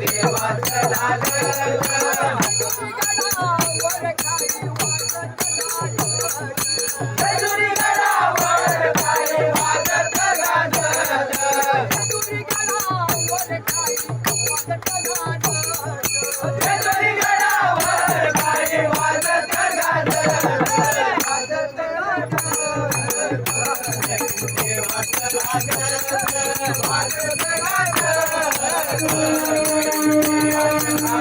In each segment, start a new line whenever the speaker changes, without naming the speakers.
देवा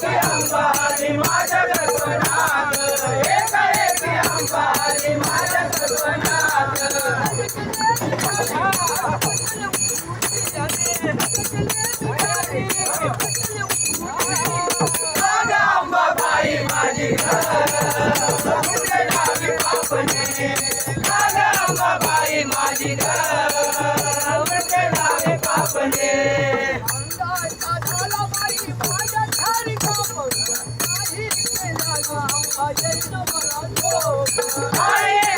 माझ्या Hare